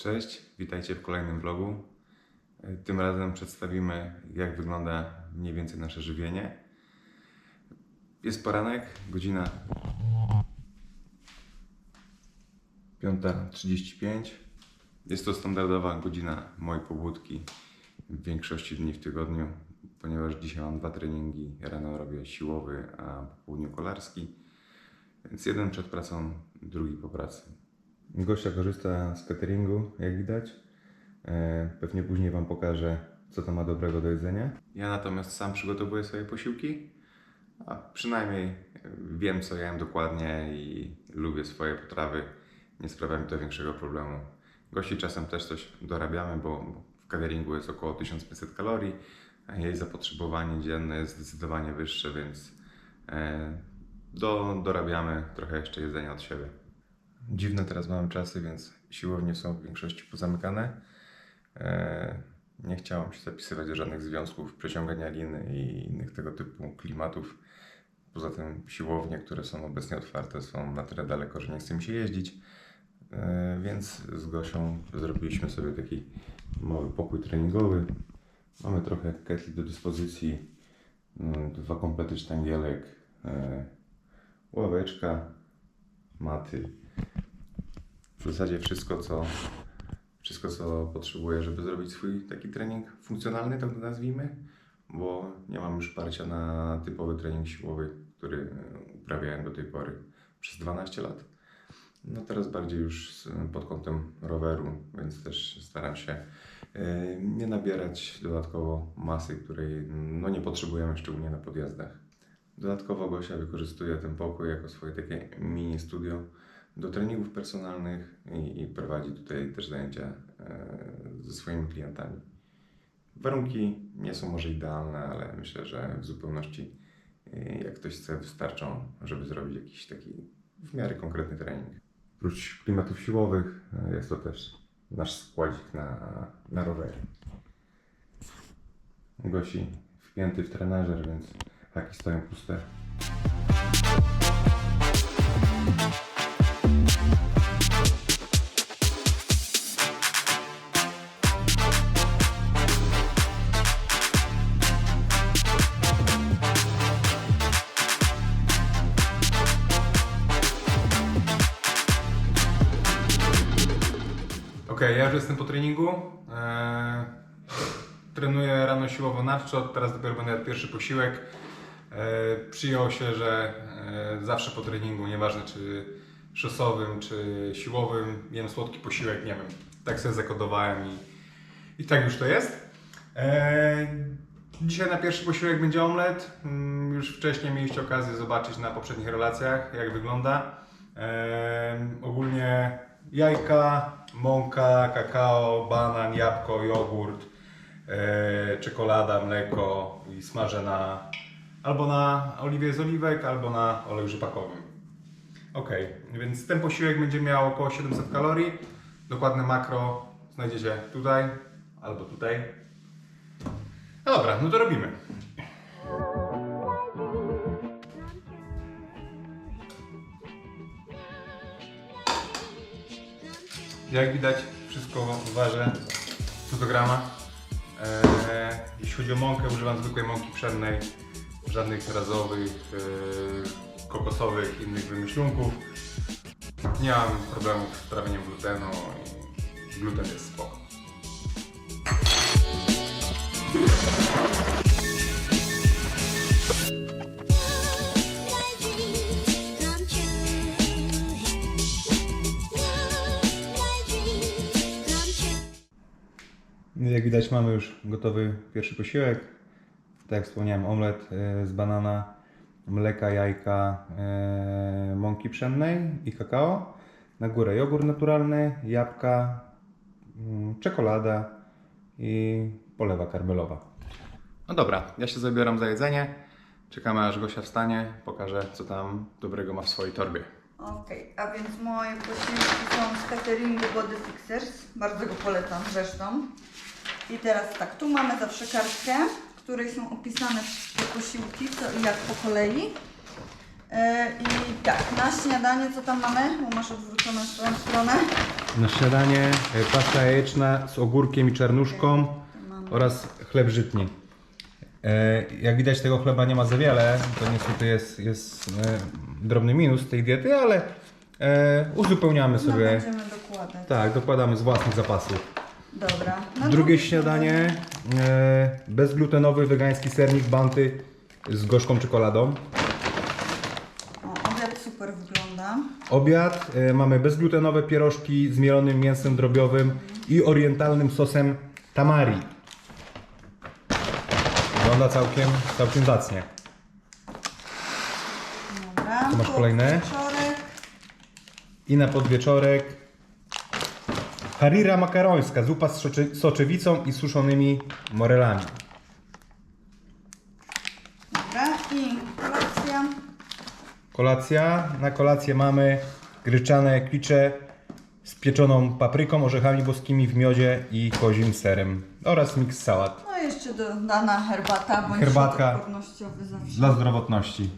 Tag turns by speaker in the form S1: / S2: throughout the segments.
S1: Cześć, witajcie w kolejnym vlogu. Tym razem przedstawimy, jak wygląda mniej więcej nasze żywienie. Jest poranek, godzina 5.35. Jest to standardowa godzina mojej pobudki w większości dni w tygodniu, ponieważ dzisiaj mam dwa treningi. Rano robię siłowy, a po południu kolarski. Więc jeden przed pracą, drugi po pracy. Gościa korzysta z cateringu, jak widać. E, Pewnie później Wam pokażę, co to ma dobrego do jedzenia. Ja natomiast sam przygotowuję swoje posiłki, a przynajmniej wiem, co jem dokładnie i lubię swoje potrawy. Nie sprawia mi to większego problemu. Gości czasem też coś dorabiamy, bo bo w cateringu jest około 1500 kalorii, a jej zapotrzebowanie dzienne jest zdecydowanie wyższe, więc e, do, dorabiamy trochę jeszcze jedzenia od siebie. Dziwne teraz mamy czasy, więc siłownie są w większości pozamykane. E, Nie chciałem się zapisywać do żadnych związków przeciągania liny i innych tego typu klimatów. Poza tym siłownie, które są obecnie otwarte, są na tyle daleko, że nie chce mi się jeździć. E, Więc z Gosią zrobiliśmy sobie taki mały pokój treningowy. Mamy trochę ketli do dyspozycji, mm, dwa komplety sztangielek, e, ławeczka, maty. W zasadzie wszystko, co, wszystko, co potrzebuję, żeby zrobić swój taki trening funkcjonalny, tak to nazwijmy, bo nie mam już parcia na typowy trening siłowy, który uprawiałem do tej pory przez 12 lat. No teraz bardziej już pod kątem roweru, więc też staram się e, nie nabierać dodatkowo masy, której no, nie potrzebujemy, szczególnie na podjazdach. Dodatkowo Gosia wykorzystuje ten pokój jako swoje takie mini studio do treningów personalnych i, i prowadzi tutaj też zajęcia e, ze swoimi klientami. Warunki nie są może idealne, ale myślę, że w zupełności e, jak ktoś chce wystarczą, żeby zrobić jakiś taki w miarę konkretny trening. Oprócz klimatów siłowych e, jest to też nasz składzik na, na rowery. Gosi wpięty w trenażer, więc haki stoją puste. Eee, trenuję rano siłowo narczo, teraz dopiero będę jadł pierwszy posiłek. Eee, przyjął się, że e, zawsze po treningu, nieważne czy szosowym, czy siłowym, jem słodki posiłek, nie wiem. Tak sobie zakodowałem i, i tak już to jest. Dzisiaj na pierwszy posiłek będzie omlet. Mm, Już wcześniej mieliście okazję zobaczyć na poprzednich relacjach, jak wygląda. Ogólnie jajka, mąka, kakao, banan, jabłko, jogurt, e, czekolada, mleko i smażę na albo na oliwie z oliwek, albo na oleju rzepakowym. Ok, więc ten posiłek będzie miał około 700 kalorii. Dokładne makro znajdziecie tutaj albo tutaj. No dobra, no to robimy. Jak widać, wszystko ważę co do grama. Eee, jeśli chodzi o mąkę, używam zwykłej mąki pszennej, żadnych razowych, eee, kokosowych, innych wymyślunków. Nie mam problemów z trawieniem glutenu i gluten jest spoko. Jak widać mamy już gotowy pierwszy posiłek. Tak jak wspomniałem, omlet e, z banana, mleka, jajka, e, mąki pszennej i kakao. Na górę jogurt naturalny, jabłka, mm, czekolada i polewa karmelowa. No dobra, ja się zabieram za jedzenie. Czekamy aż Gosia wstanie, pokażę co tam dobrego ma w swojej torbie.
S2: Okej, a więc moje posiłki są z cateringu Body Fixers. Bardzo go polecam zresztą. I teraz tak, tu mamy zawsze kartkę, w której są opisane wszystkie posiłki, co i jak po kolei. E, I tak, na śniadanie co tam mamy? Bo masz odwróconą swoją stronę.
S3: Na śniadanie e, pasta jajeczna z ogórkiem i czarnuszką oraz chleb żytni. E, Jak widać tego chleba nie ma za wiele, to niestety jest, jest drobny minus tej diety, ale uzupełniamy
S2: No
S3: sobie.
S2: będziemy dokładać.
S3: Tak, dokładamy z własnych zapasów.
S2: Dobra. Na
S3: Drugie śniadanie e, bezglutenowy wegański sernik banty z gorzką czekoladą.
S2: O, obiad super wygląda.
S3: Obiad e, mamy bezglutenowe pierożki z mielonym mięsem drobiowym i orientalnym sosem tamari. Wygląda całkiem, całkiem zacnie.
S2: Dobra.
S3: Tu masz kolejne? I na podwieczorek harira makarońska, zupa z soczy- soczewicą i suszonymi morelami.
S2: Dobra. I kolacja.
S3: Kolacja. Na kolację mamy gryczane klicze z pieczoną papryką, orzechami boskimi w miodzie i kozim serem oraz miks sałat.
S2: No i jeszcze dodana herbata bądź
S3: Herbatka.
S2: środek odpornościowy zawsze.
S3: Dla zdrowotności.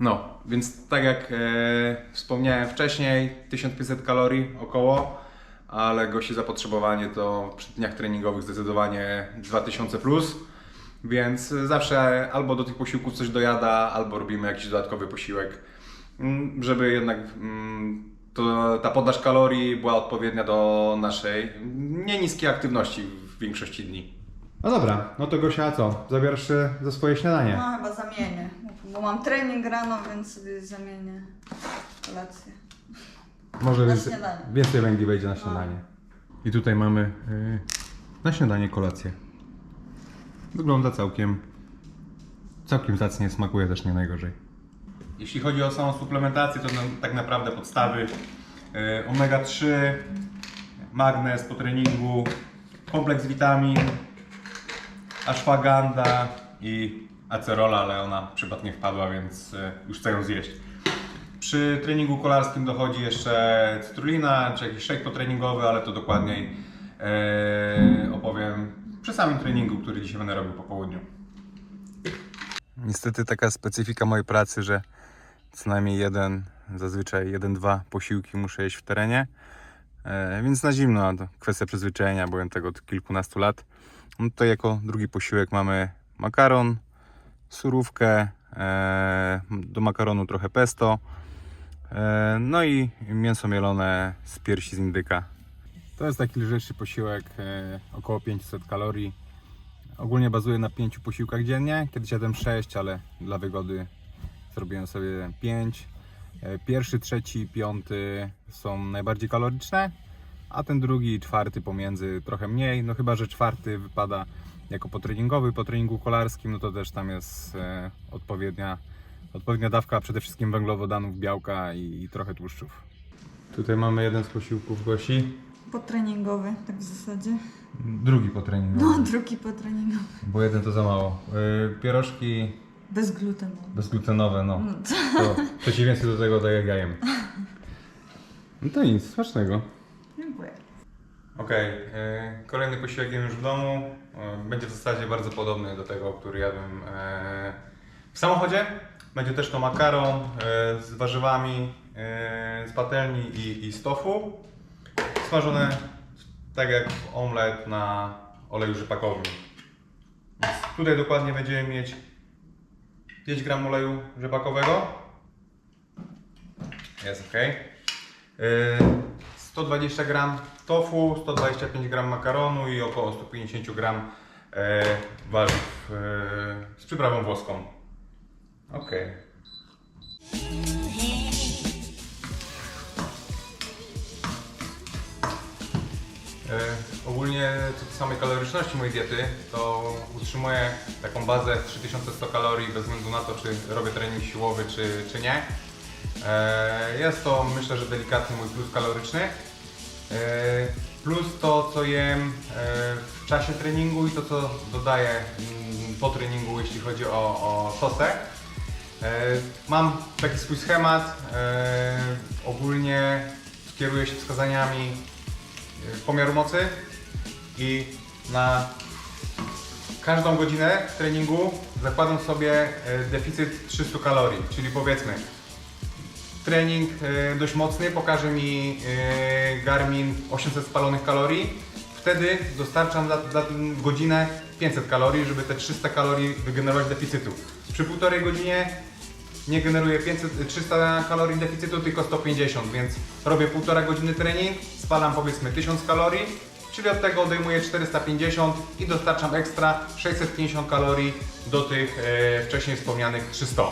S1: No, więc tak jak e, wspomniałem wcześniej, 1500 kalorii około, ale gości zapotrzebowanie to przy dniach treningowych zdecydowanie 2000 plus. Więc zawsze albo do tych posiłków coś dojada, albo robimy jakiś dodatkowy posiłek, mm, żeby jednak mm, to, ta podaż kalorii była odpowiednia do naszej nie niskiej aktywności w większości dni.
S3: No dobra, no to Gosia, co? Zabierasz się za swoje śniadanie?
S2: No chyba zamienię, bo mam trening rano, więc sobie zamienię kolację.
S3: Może
S2: Na
S3: więcej,
S2: śniadanie.
S3: więcej węgli wejdzie na śniadanie. I tutaj mamy y, na śniadanie kolację. Wygląda całkiem, całkiem zacnie, smakuje też nie najgorzej.
S1: Jeśli chodzi o samą suplementację, to tak naprawdę podstawy y, omega-3, magnez po treningu, kompleks witamin, ashwagandha i acerola, ale ona przypadkiem wpadła, więc y, już chcę ją zjeść. Przy treningu kolarskim dochodzi jeszcze cytrulina, czy jakiś shake potreningowy, ale to dokładniej y, opowiem przy samym treningu, który dzisiaj będę robił po południu. Niestety taka specyfika mojej pracy, że co najmniej jeden, zazwyczaj jeden, dwa posiłki muszę jeść w terenie. E, więc na zimno, to kwestia przyzwyczajenia, byłem tego od kilkunastu lat. No to jako drugi posiłek mamy makaron, surówkę, e, do makaronu trochę pesto, e, no i mięso mielone z piersi z indyka. To jest taki lżejszy posiłek, e, około 500 kalorii. Ogólnie bazuję na pięciu posiłkach dziennie. Kiedyś jadłem 6, ale dla wygody zrobiłem sobie 5. Pierwszy, trzeci, piąty są najbardziej kaloryczne, a ten drugi i czwarty pomiędzy trochę mniej. No chyba, że czwarty wypada jako potreningowy. Po treningu kolarskim, no to też tam jest e, odpowiednia, odpowiednia dawka przede wszystkim węglowodanów, białka i, i trochę tłuszczów. Tutaj mamy jeden z posiłków Gosi,
S2: Potreningowy, tak w zasadzie.
S3: drugi potreningowy,
S2: No, drugi potreningowy.
S3: bo jeden to za mało. E, Pierożki
S2: Bezglutenowy.
S3: bezglutenowe, no.
S2: No to...
S3: To przeciwieństwo do tego daje gajem. No to nic, smacznego.
S2: Dziękuję.
S1: Okej, e, kolejny posiłek jem już w domu. E, Będzie w zasadzie bardzo podobny do tego, który jadłem e, w samochodzie. Będzie też to makaron e, z warzywami e, z patelni i, i z tofu. Smażone tak jak omlet na oleju rzepakowym. Więc tutaj dokładnie będziemy mieć 5 gram oleju rzepakowego. Jest ok. 120 gram tofu, 125 gram makaronu i około 150 gram e, warzyw e, z przyprawą włoską. Ok. E, ogólnie co do samej kaloryczności mojej diety, to utrzymuję taką bazę 3100 kalorii bez względu na to, czy robię trening siłowy, czy, czy nie. E, Jest to myślę, że delikatny mój plus kaloryczny. E, Plus to, co jem w czasie treningu i to, co dodaję mm, po treningu, jeśli chodzi o, o sosę. E, Mam taki swój schemat. e, Ogólnie kieruję się wskazaniami e, pomiaru mocy i na każdą godzinę treningu zakładam sobie deficyt 300 kalorii, czyli powiedzmy trening dość mocny, pokaże mi Garmin 800 spalonych kalorii. Wtedy dostarczam za, za godzinę 500 kalorii, żeby te 300 kalorii wygenerować deficytu. Przy półtorej godzinie nie generuję 500, 300 kalorii deficytu, tylko 150, więc robię półtora godziny trening, spalam powiedzmy 1000 kalorii, czyli od tego odejmuję 450 i dostarczam ekstra 650 kalorii do tych e, wcześniej wspomnianych 300.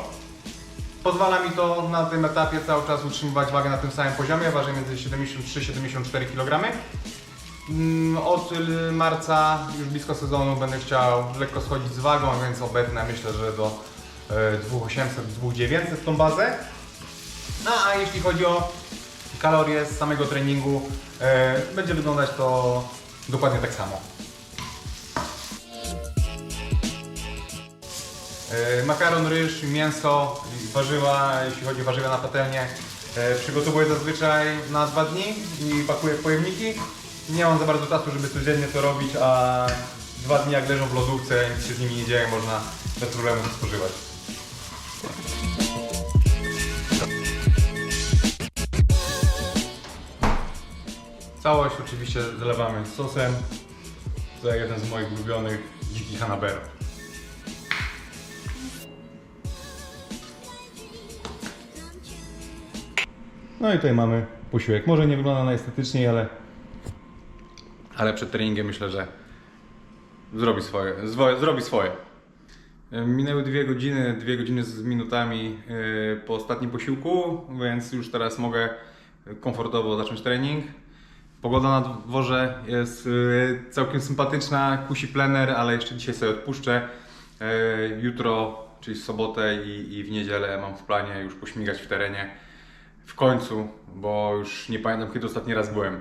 S1: Pozwala mi to na tym etapie cały czas utrzymywać wagę na tym samym poziomie, ważę między 73-74 kg. Mm, Od y, marca, już blisko sezonu, będę chciał lekko schodzić z wagą, więc obetnę myślę, że do e, 2800-2900 tą bazę. No a jeśli chodzi o kalorie z samego treningu, e, będzie wyglądać to dokładnie tak samo. E, Makaron, ryż, mięso, warzywa, jeśli chodzi o warzywa na patelnię, e, przygotowuję zazwyczaj na dwa dni i pakuję w pojemniki. Nie mam za bardzo czasu, żeby codziennie to robić, a dwa dni jak leżą w lodówce, nic się z nimi nie dzieje, można bez problemu spożywać. Całość oczywiście zalewamy sosem. To jeden z moich ulubionych dzikich hanabero. No i tutaj mamy posiłek. Może nie wygląda najestetycznie, ale ale przed treningiem myślę, że zrobi swoje. Zwo, zrobi swoje. E, Minęły dwie godziny, dwie godziny z minutami e, po ostatnim posiłku, więc już teraz mogę komfortowo zacząć trening. Pogoda na dworze jest e, całkiem sympatyczna, kusi plener, ale jeszcze dzisiaj sobie odpuszczę. Jutro, czyli w sobotę i, i w niedzielę mam w planie już pośmigać w terenie. W końcu, bo już nie pamiętam kiedy ostatni raz byłem.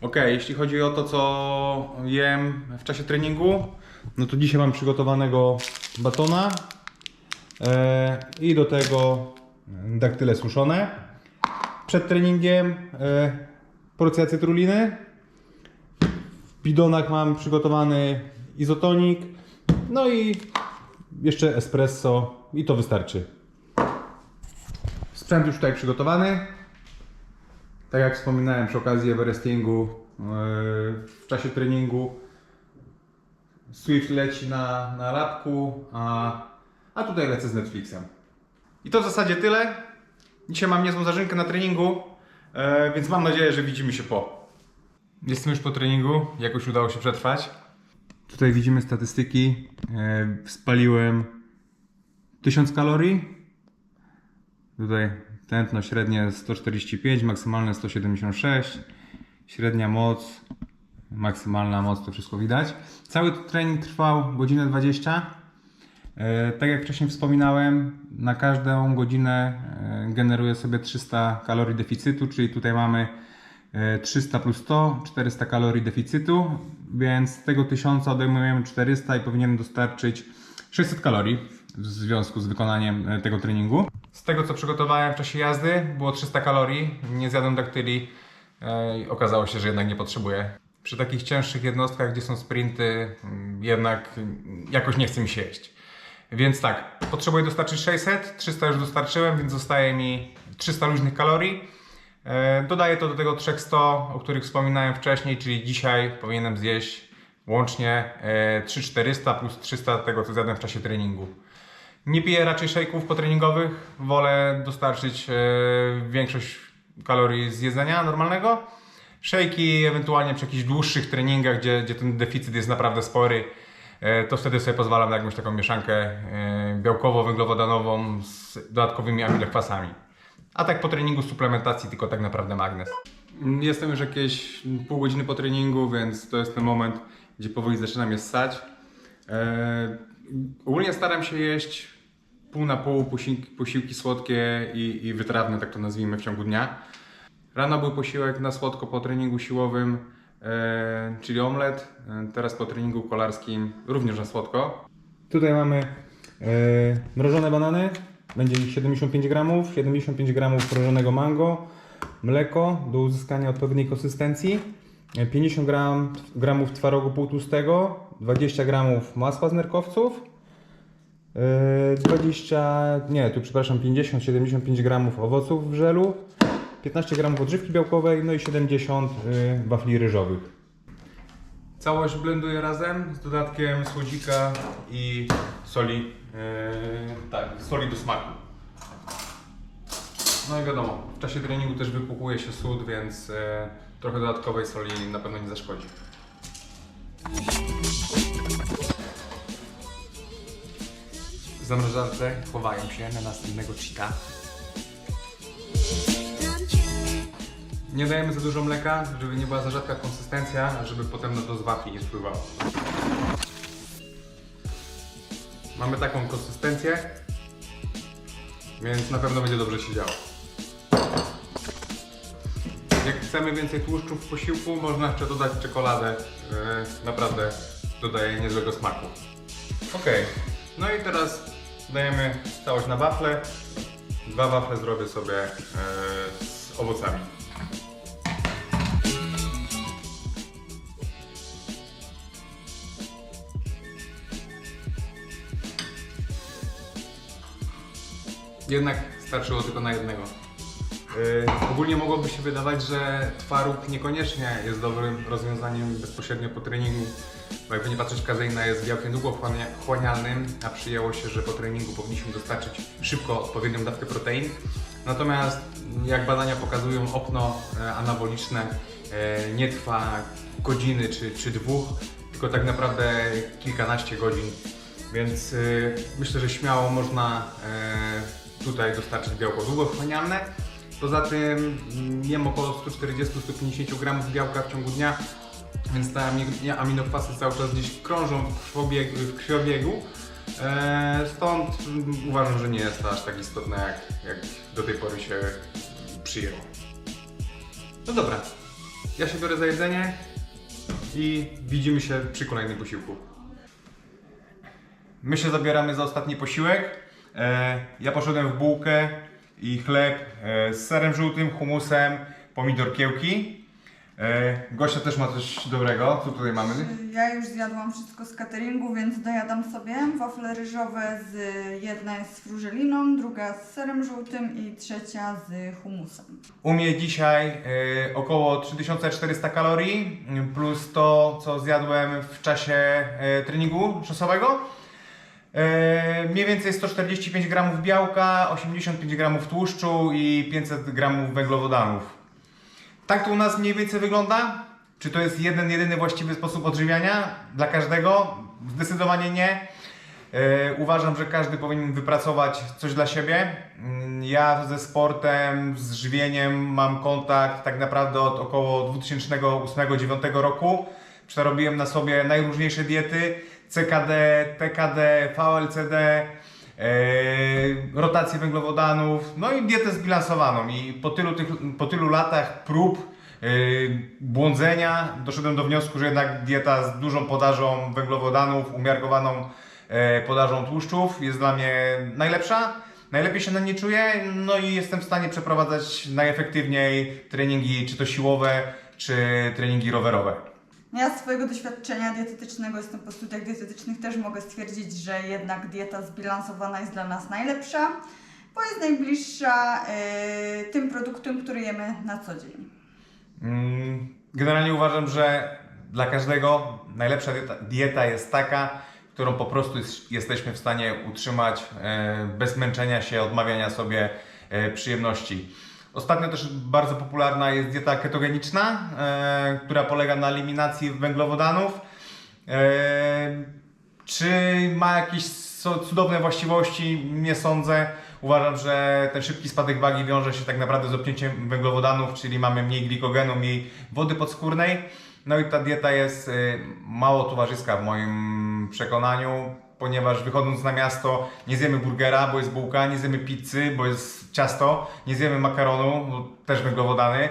S1: Ok, jeśli chodzi o to, co jem w czasie treningu, no to dzisiaj mam przygotowanego batona e, i do tego daktyle suszone. Przed treningiem e, porcja cytruliny. W bidonach mam przygotowany izotonik, no i jeszcze espresso i to wystarczy. Sprzęt już tutaj przygotowany. Tak jak wspominałem przy okazji Everestingu, yy, w czasie treningu Swift leci na, na lapku, a, a tutaj lecę z Netflixem. I to w zasadzie tyle. Dzisiaj mam niezłą zażynkę na treningu, yy, więc mam nadzieję, że widzimy się po. Jestem już po treningu, jakoś udało się przetrwać. Tutaj widzimy statystyki. Yy, Spaliłem 1000 kalorii, Tutaj tętno średnie 145, maksymalne 176, średnia moc, maksymalna moc, to wszystko widać. Cały trening trwał godzinę 20. E, Tak jak wcześniej wspominałem, na każdą godzinę e, generuję sobie 300 kalorii deficytu, czyli tutaj mamy e, 300 plus 100, 400 kalorii deficytu, więc z tego 1000 odejmujemy 400 i powinienem dostarczyć 600 kalorii w związku z wykonaniem e, tego treningu. Z tego co przygotowałem w czasie jazdy było 300 kalorii, nie zjadłem daktyli e, i okazało się, że jednak nie potrzebuję. Przy takich cięższych jednostkach, gdzie są sprinty, mm, jednak jakoś nie chce mi się jeść. Więc tak, potrzebuję dostarczyć 600, 300 już dostarczyłem, więc zostaje mi 300 luźnych kalorii. E, Dodaję to do tego 300, o których wspominałem wcześniej, czyli dzisiaj powinienem zjeść łącznie e, 3400 plus 300 tego, co zjadłem w czasie treningu. Nie piję raczej shake'ów potreningowych, wolę dostarczyć e, większość kalorii z jedzenia normalnego. Shake'i ewentualnie przy jakichś dłuższych treningach, gdzie, gdzie ten deficyt jest naprawdę spory, e, to wtedy sobie pozwalam na jakąś taką mieszankę e, białkowo-węglowodanową z dodatkowymi aminokwasami. A tak po treningu suplementacji tylko tak naprawdę magnes. Jestem już jakieś pół godziny po treningu, więc to jest ten moment, gdzie powoli zaczynam je ssać. E, ogólnie staram się jeść pół na pół posiłki, posiłki słodkie i, i wytrawne, tak to nazwijmy, w ciągu dnia. Rano był posiłek na słodko po treningu siłowym, e, czyli omlet. E, teraz po treningu kolarskim również na słodko. Tutaj mamy e, mrożone banany, będzie ich 75 gramów, 75 gramów mrożonego mango, mleko do uzyskania odpowiedniej konsystencji. 50 gram, gramów twarogu półtłustego, 20 gramów masła z nerkowców, yy, 20, nie, tu przepraszam, 50-75 gramów owoców w żelu, 15 gramów odżywki białkowej, no i 70 yy, wafli ryżowych. Całość blenduję razem z dodatkiem słodzika i soli, yy, tak, soli do smaku. No i wiadomo, w czasie treningu też wypukuje się sód, więc e, trochę dodatkowej soli na pewno nie zaszkodzi. W zamrażarce chowają się na następnego cheata. Nie dajemy za dużo mleka, żeby nie była za rzadka konsystencja, żeby potem na to z wafli nie spływało. Mamy taką konsystencję, więc na pewno będzie dobrze się działo. Jak chcemy więcej tłuszczu w posiłku, można jeszcze dodać czekoladę. Yy, naprawdę dodaje niezłego smaku. Ok, no i teraz dajemy całość na wafle. Dwa wafle zrobię sobie yy, z owocami. Jednak starczyło tylko na jednego. Yy, ogólnie mogłoby się wydawać, że twaróg niekoniecznie jest dobrym rozwiązaniem bezpośrednio po treningu, bo jakby nie patrzeć, kazeina jest białkiem długowchłanialnym, a przyjęło się, że po treningu powinniśmy dostarczyć szybko odpowiednią dawkę protein. Natomiast jak badania pokazują, okno e, anaboliczne e, nie trwa godziny czy, czy dwóch, tylko tak naprawdę kilkanaście godzin. Więc myślę, że śmiało można tutaj dostarczyć białko długowchłanialne. Poza tym mm, jem około 140-150 gramów białka w ciągu dnia, więc te ami- aminokwasy cały czas gdzieś krążą w krwiobiegu. W krwiobiegu. E, stąd mm, uważam, że nie jest to aż tak istotne, jak, jak do tej pory się przyjęło. No dobra, ja się biorę za jedzenie i widzimy się przy kolejnym posiłku. My się zabieramy za ostatni posiłek. E, ja poszedłem w bułkę i chleb e, z serem żółtym, humusem, pomidor kiełki. E, Gosia też ma coś dobrego. Co tutaj mamy?
S2: Ja już zjadłam wszystko z cateringu, więc dojadam sobie wafle ryżowe z jedna jest z frużeliną, druga z serem żółtym i trzecia z humusem.
S1: U mnie dzisiaj około 3400 kalorii plus to, co zjadłem w czasie treningu szosowego. E, mniej więcej 145 gramów białka, 85 gramów tłuszczu i 500 gramów węglowodanów. Tak to u nas mniej więcej wygląda? Czy to jest jeden, jedyny właściwy sposób odżywiania dla każdego? Zdecydowanie nie. E, Uważam, że każdy powinien wypracować coś dla siebie. Mm, Ja ze sportem, z żywieniem mam kontakt tak naprawdę od około 2008-2009 roku. Przerobiłem na sobie najróżniejsze diety, CKD, TKD, VLCD, e, rotację węglowodanów, no i dietę zbilansowaną. I po tylu, tych, po tylu latach prób Yy, błądzenia doszedłem do wniosku, że jednak dieta z dużą podażą węglowodanów, umiarkowaną e, podażą tłuszczów jest dla mnie najlepsza. Najlepiej się na nie czuję, no i jestem w stanie przeprowadzać najefektywniej treningi, czy to siłowe, czy treningi rowerowe.
S2: Ja z swojego doświadczenia dietetycznego, jestem po studiach dietetycznych, też mogę stwierdzić, że jednak dieta zbilansowana jest dla nas najlepsza, bo jest najbliższa e, tym produktom, które jemy na co dzień.
S1: Mm, Generalnie uważam, że dla każdego najlepsza dieta, dieta jest taka, którą po prostu jest, jesteśmy w stanie utrzymać e, bez męczenia się, odmawiania sobie e, przyjemności. Ostatnio też bardzo popularna jest dieta ketogeniczna, e, która polega na eliminacji węglowodanów. E, czy ma jakieś cudowne właściwości? Nie sądzę. Uważam, że ten szybki spadek wagi wiąże się tak naprawdę z obcięciem węglowodanów, czyli mamy mniej glikogenu, mniej wody podskórnej. No i ta dieta jest y, mało towarzyska w moim przekonaniu, ponieważ wychodząc na miasto nie zjemy burgera, bo jest bułka, nie zjemy pizzy, bo jest ciasto, nie zjemy makaronu, bo też węglowodany.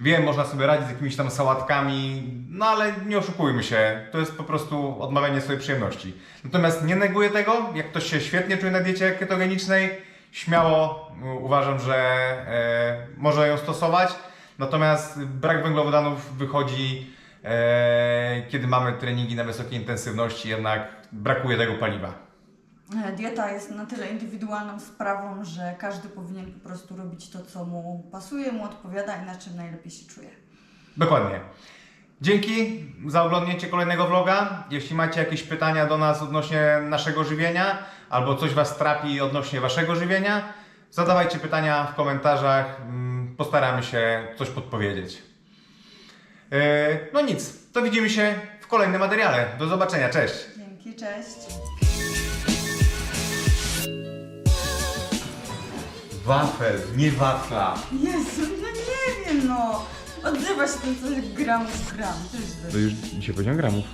S1: Wiem, można sobie radzić z jakimiś tam sałatkami, no ale nie oszukujmy się, to jest po prostu odmawianie sobie przyjemności. Natomiast nie neguję tego, jak ktoś się świetnie czuje na diecie ketogenicznej, śmiało y, uważam, że e, może ją stosować. Natomiast brak węglowodanów wychodzi e, kiedy mamy treningi na wysokiej intensywności, jednak brakuje tego paliwa.
S2: E, Dieta jest na tyle indywidualną sprawą, że każdy powinien po prostu robić to, co mu pasuje, mu odpowiada i na czym najlepiej się czuje.
S1: Dokładnie. Dzięki za oglądnięcie kolejnego vloga. Jeśli macie jakieś pytania do nas odnośnie naszego żywienia, albo coś Was trapi odnośnie Waszego żywienia, zadawajcie pytania w komentarzach. Mm, Postaramy się coś podpowiedzieć. Yy, No nic, to widzimy się w kolejnym materiale. Do zobaczenia, cześć!
S2: Dzięki, cześć.
S1: Wafel, nie wafla.
S2: Jezu, no nie wiem no. Odzywa się ten coś gram z gram. To jest
S4: To już dzisiaj poziom gramów.